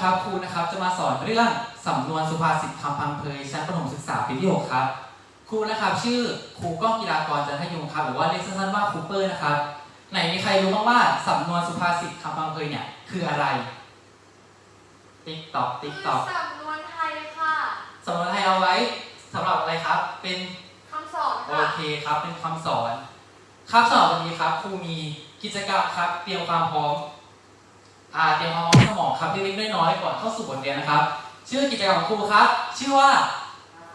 นนี้นะครับครูนะครับจะมาสอนเรื่องสำนวนสุภาษิตคำพังเพยชั้นประถมศึกษาปีที่6ครับครูนะครับชื่อครูก้องกีฬากรจันทยงครับหรือว่าเรียกสั้นๆว่าครูเปอร์นะครับไหนมีใครรู้บ้างว่าสำนวนสุภาษิตคำพังเพยเนี่ยคืออะไร ติ๊กตอกติ๊กตอกสำนวนไทยค่ะสำนวนไทยเอาไว้สำหรับอะไรครับ เป็นคำสอนโอค่ะเคครับเป็นคำสอน ครับสำหรับวันนี้ครับครูมีกิจกรรมครับ เตรียมความพร้อม อ่าเตรียมความพร้อมสมองครับเล็กๆน้อยๆก่อนเข้าสู่บทเรียนนะครับ ชื่อกิจกรรมของครูครับ ชื่อว่า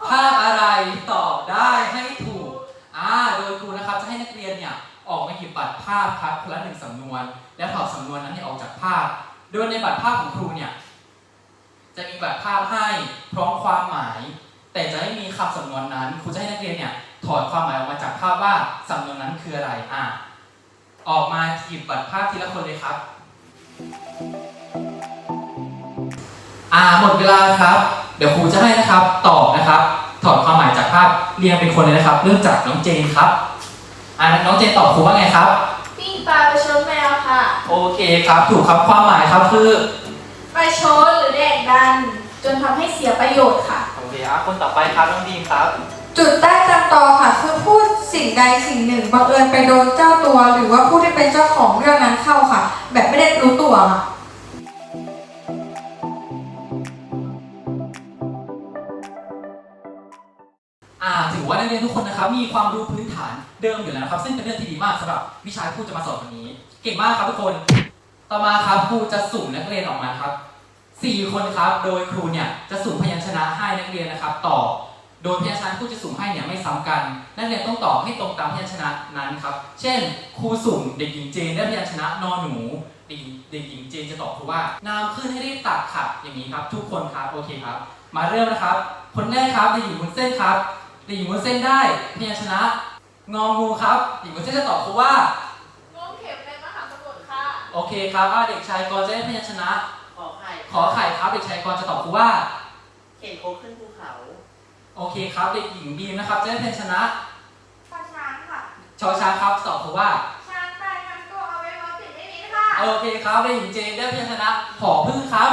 ภาพอะไรตอบได้ให้ถูกอ่าโดยครูนะครับจะให้นักเรียนเนี่ยออกมาหยิบบัตรภาพครับคนละหนึ่งสำนวน แล้วถอดสำนวนนั้นเนี่ยออกจากภาพ โดยในบัตรภาพของครูเนี่ยจะมีบัตรภาพให้พร้อมความหมาย แต่จะไม่มีคำสำนวนนั้นครูจะให้นักเรียนเนี่ยถอดความหมายออกมาจากภาพว่าสำนวนนั้นคืออะไรอะออกมาหยิบบัตรภาพทีละคนเลยครับ อ่าหมดเวลาครับ เดี๋ยวครูจะให้นะครับตอบนะครับ ถอดความหมายจากภาพเรียงเป็นคนเลยนะครับ เริ่มจากน้องเจนครับอ่าน้องเจนตอบครูว่าไงครับปิ้งปลาไปชนแมวค่ะ โอเคครับ ถูกครับความหมายครับคือไปชนหรือแดกดัน จนทำให้เสียประโยชน์ค่ะ โอเคครับคนต่อไปครับน้องดีมครับ จุดใต้จังตอค่ะคือพูดสิ่งใดสิ่งหนึ่งบังเอิญไปโดนเจ้าตัว หรือว่าผู้ที่เป็นเจ้าของเรื่องนั้นเข้าค่ะ แบบไม่ได้รู้ตัวค่ะ อ่าถือว่านักเรียนทุกคนนะครับมีความรู้พื้นฐานเดิมอยู่แล้วนะครับ ซึ่งเป็นเรื่องที่ดีมากสำหรับวิชาที่ครูจะมาสอนวันนี้ เก่งมากครับทุกคน ต่อมาครับครูจะสุ่มนักเรียนออกมาครับสี่คนครับ โดยครูเนี่ยจะสุ่มพยัญชนะให้นักเรียนนะครับตอบ โดยพยัญชนะที่ครูจะสุ่มให้เนี่ยไม่ซ้ำกัน นักเรียนต้องตอบให้ตรงตามพยัญชนะนั้นครับ เช่น ครูสุ่มเด็กหญิงเจนได้พยัญชนะนอหนู เด็กหญิงเด็กหญิงเจนจะตอบครูว่าน้ำขึ้นให้รีบตักค่ะ อย่างนี้ครับ ทุกคนครับโอเคครับ มาเริ่มนะครับ คนแรกครับเด็กหญิงมุนเส้นครับเด็กหญิงวุ้นเส้นได้พยัญชนะงองูครับเด็กหญิงวุ้นเส้นจะตอบครูว่างงเข็มในมหาสมุทรค่ะ โอเคครับอ่าเด็กชายกรจะได้พยัญชนะ ขอไข่ขอไข่ครับเด็กชายกรจะตอบครูว่า เข็นโคกขึ้นภูเขา โอเคครับเด็กหญิงบีมนะครับจะได้พยัญชนะปลาช้างค่ะ ชอช้างครับตอบครูว่า ช้างตายมันก็เอาไว้มาติดได้นี้ค่ะโอเคครับเด็กหญิงเจนได้พยัญชนะผอพึ่งครับ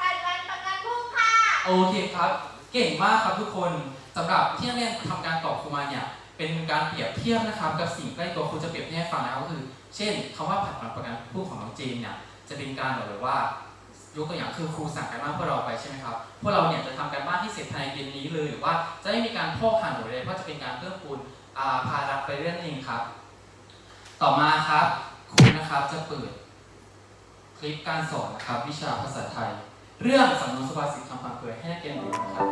ผัดวันประกันพรุ่งค่ะ โอเคครับ เก่งมากครับทุกคนสำหรับที่นักเรียนทำการตอบครูมาเนี่ยเป็นการเปรียบเทียบนะครับกับสิ่งใกล้ตัวครูจะเปรียบเทียบให้ฟังนะครับก็คือ เช่นคำว่าผัดวันประกันพรุ่งของน้องเจนเนี่ยจะเป็นการแบบว่า ยกตัวอย่างคือครูสั่งการบ้านพวกเราไปใช่ไหมครับ พวกเราเนี่ยจะทำการบ้านที่เสร็จภายในเย็นนี้เลย หรือว่าจะไม่มีการพอกห่างหรืออะไรเพราะจะเป็นการเพิ่มปูนอ่าภาระไปเรื่องเองครับ ต่อมาครับครูนะครับจะเปิดคลิปการสอนนะครับ วิชาภาษาไทย เรื่องสำนวนสุภาษิตคำพังเพยให้นักเรียนดูนะครับ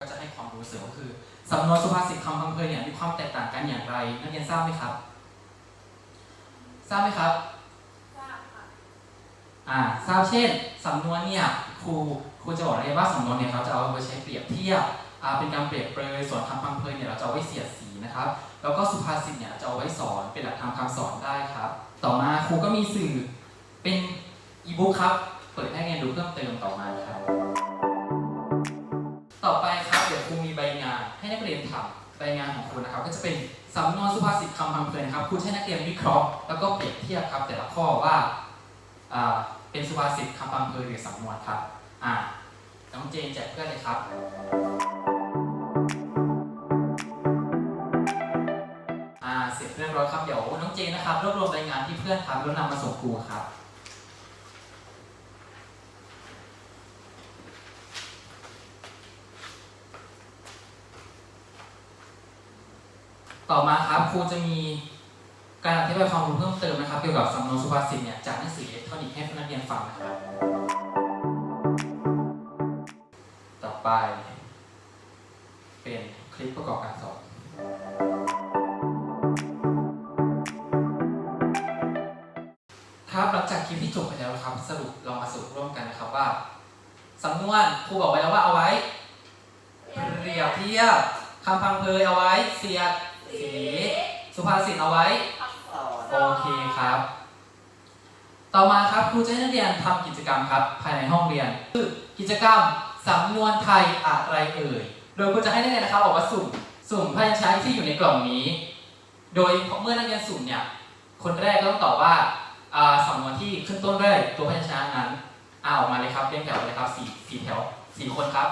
ก็จะให้ความรู้เสริมก็คือสำนวนสุภาษิตคำพังเพยเนี่ยมีความแตกต่างกันอย่างไร นักเรียนทราบไหมครับ ทราบไหมครับ อ่าทราบเช่นสำนวนเนี่ยครูครูจะบอกเลยว่าสำนวนเนี่ยเราจะเอาไปใช้เปรียบเทียบอ่าเป็นการเปรียบเปรยส่วนคำพังเพยเนี่ยเราจะเอาไว้เสียดสีนะครับ แล้วก็สุภาษิตเนี่ยจะเอาไว้สอนเป็นหลักธรรมคำสอนได้ครับ ต่อมาครูก็มีสื่อเป็นอีบุ๊กครับเปิดให้เรียนรู้เพิ่มเติมต่อมาครับ ต่อไปครับเดี๋ยวครูมีใบงานให้นักเรียนทำใบงานของครูนะครับ ก็จะเป็นสำนวนสุภาษิตคำพังเพยนะครับครูให้นักเรียนวิเคราะห์แล้วก็เปรียบเทียบครับ แต่ละข้อว่าอ่า เป็นสุภาษิตคำพังเพยหรือสำนวนครับ อ่า น้องเจนแจกเพื่อนเลยครับ อ่า เสร็จเรียบร้อยครับ เดี๋ยวน้องเจนนะครับรวบรวมรายงานที่เพื่อนครับแล้วนำมาส่งครูครับ ต่อมาครับครูจะมี การอธิบายความรู้เพิ่มเติมนะครับเกี่ยวกับสำนวนสุภาษิตเนี่ยจากหนังสืออิเล็กทรอนิกส์ให้นักเรียนฟังนะครับ ต่อไป เป็นคลิปประกอบการสอนครับหลังจากคลิปที่จบไปแล้วครับ สรุปเรามาสรุปร่วมกันนะครับว่าสำนวนครูบอกไว้แล้วว่าเอาไว้เปรียบเทียบคำพังเพยเอาไว้ เสียดสีสุภาษิตเอาไว้ โอเคครับ ต่อมาครับครูจะให้นักเรียนทำกิจกรรมครับ ภายในห้องเรียน คือกิจกรรมสำนวนไทยอะไรเอ่ย โดยครูจะให้นักเรียนนะครับออกมาสุ่ม สุ่มพยัญชนะที่อยู่ในกล่องนี้ โดยเมื่อนักเรียนสุ่มเนี่ย คนแรกก็ต้องตอบว่าอ่าสำนวนที่ขึ้นต้นด้วยตัวพยัญชนะนั้นอาออกมาเลยครับเรียงแถวเลยครับสี่สี่แถวสี่คนครับ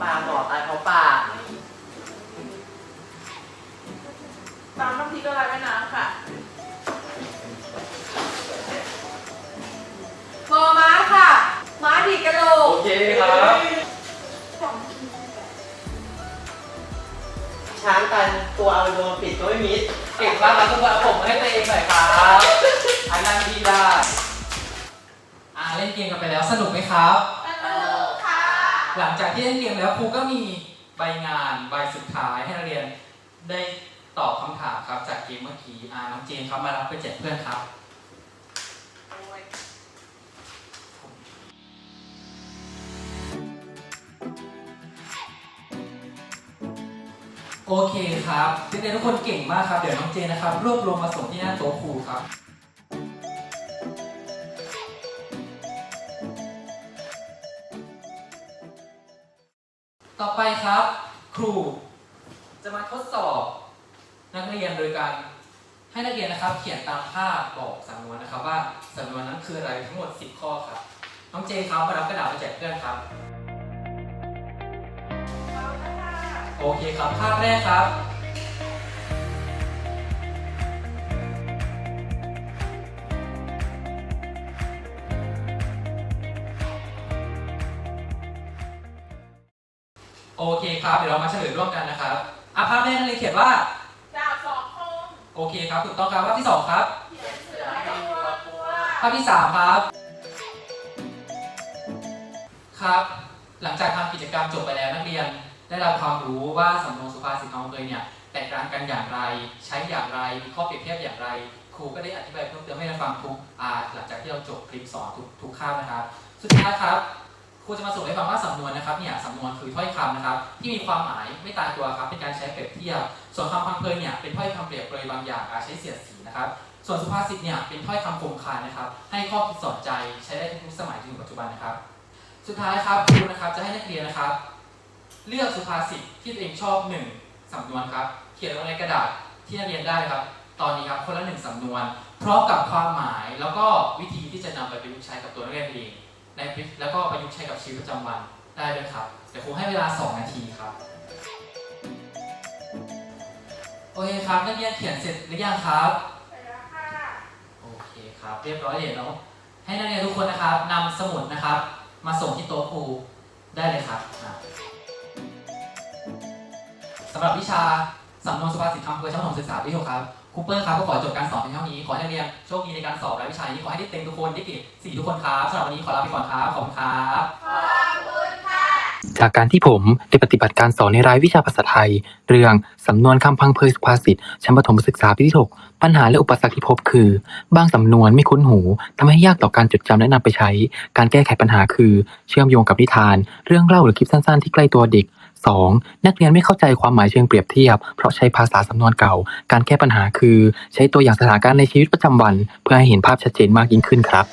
ปลาหมอตายเพราะปลา เคครับ ช้างกันตัวเอาโดนปิดก็ไม่มิดเก่งมากครับทุกคนเอาผมมาให้ตัวเองหน่อยครับอันนั้นดีได้ อ่าเล่นเกมกันไปแล้วสนุกไหมครับสนุกค่ะหลังจากที่เล่นเกมแล้วครูก็มีใบงานใบสุดท้ายให้นักเรียนได้ตอบคำถามครับจากเกมเมื่อกี้อ่าน้องเจนครับมารับไปแจกเพื่อนครับ โอเคครับนักเรียนทุกคนเก่งมากครับ เดี๋ยวน้องเจนะครับ รวบรวมมาส่งที่หน้าโต๊ะครูครับ ต่อไปครับ ครู จะมาทดสอบ นักเรียนโดยการให้นักเรียนนะครับ เขียนตามภาพบอกสำนวนนะครับ ว่าสำนวนนั้นคืออะไรทั้งหมด 10 ข้อครับ น้องเจครับมารับกระดาษไปแจกเพื่อนครับ โอเคครับภาพแรกครับ โอเคครับ เดี๋ยวเรามาเฉลยร่วมกันนะครับอะภาพแรกนักเรียนเขียนว่า ดาบสองคมโอเคครับถูกต้องครับภาพที่สองครับ เขียนเสือให้ตัวตัวภาพที่สามครับ ครับ หลังจากทำกิจกรรมจบไปแล้วนักเรียน ได้รับความรู้ว่าสำนวนสุภาษิตคำเคยเนี่ยแตกต่างกันอย่างไร ใช้อย่างไรมีข้อเปรียบเทียบอย่างไร ครูก็ได้อธิบายเพิ่มเติมให้เราฟังทุกหลังจากที่เราจบคลิปสอนทุกทุกคาบนะครับ สุดท้ายครับครูจะมาสรุปให้ฟังว่าสำนวนนะครับเนี่ยสำนวนคือถ้อยคำนะครับ ที่มีความหมายไม่ตายตัวครับเป็นการใช้เปรียบเทียบ ส่วนคำพังเพยเนี่ยเป็นถ้อยคำเปรียบเปรยบางอย่างอาใช้เสียดสีนะครับ ส่วนสุภาษิตเนี่ยเป็นถ้อยคำคมคายนะครับ ให้ข้อคิดสอนใจใช้ได้ทุกสมัยจนถึงปัจจุบันนะครับ สุดท้ายครับครูนะครับจะให้นักเรียนนะครับ เลือกสุภาษิตที่ตัวเองชอบหนึ่งสำนวนครับ เขียนลงในกระดาษที่นักเรียนได้ครับ ตอนนี้ครับคนละหนึ่งสำนวน พร้อมกับความหมายแล้วก็วิธีที่จะนำไปประยุกต์ใช้กับตัวนักเรียนเองในพริแล้วก็ประยุกต์ใช้กับชีวิตประจำวันได้ด้วยครับเดี๋ยวครูให้เวลา 2 นาทีครับโอเคครับนักเรียนเขียนเสร็จหรือยังครับไปแล้วค่ะโอเคครับเรียบร้อยเดี๋ยวเราให้นักเรียนทุกคนนะครับนำสมุดนะครับ มาส่งที่โต๊ะครูได้เลยครับำหรับวิชาสำนวนสุภาษิตคำเพื่อชั้นประถมศึกษาปีที่หกครับครูเปิ้ลครับก็ขอจบการสอนเพียงเท่านี้ ขอให้นักเรียนโชคดีในการสอบรายวิชานี้ ขอให้ได้เต็มทุกคนได้เกรดสี่ทุกคนครับสำหรับวันนี้ขอลาไปก่อนครับ ขอบคุณครับ ขอบคุณค่ะ จากการที่ผมได้ปฏิบัติการสอนในรายวิชาภาษาไทย เรื่องสำนวนคำพังเพยสุภาษิตชั้นประถมศึกษาปีที่หกปัญหาและอุปสรรคที่พบคือ บางสำนวนไม่คุ้นหูทำให้ยากต่อการจดจำและนำไปใช้ การแก้ไขปัญหาคือ เชื่อมโยงกับนิทาน เรื่องเล่าหรือคลิปสั้นๆ ที่ใกล้ตัวเด็ก 2. นักเรียนไม่เข้าใจความหมายเชิงเปรียบเทียบ เพราะใช้ภาษาสำนวนเก่า การแก้ปัญหาคือ ใช้ตัวอย่างสถานการณ์ในชีวิตประจำวัน เพื่อให้เห็นภาพชัดเจนมากยิ่งขึ้นครับ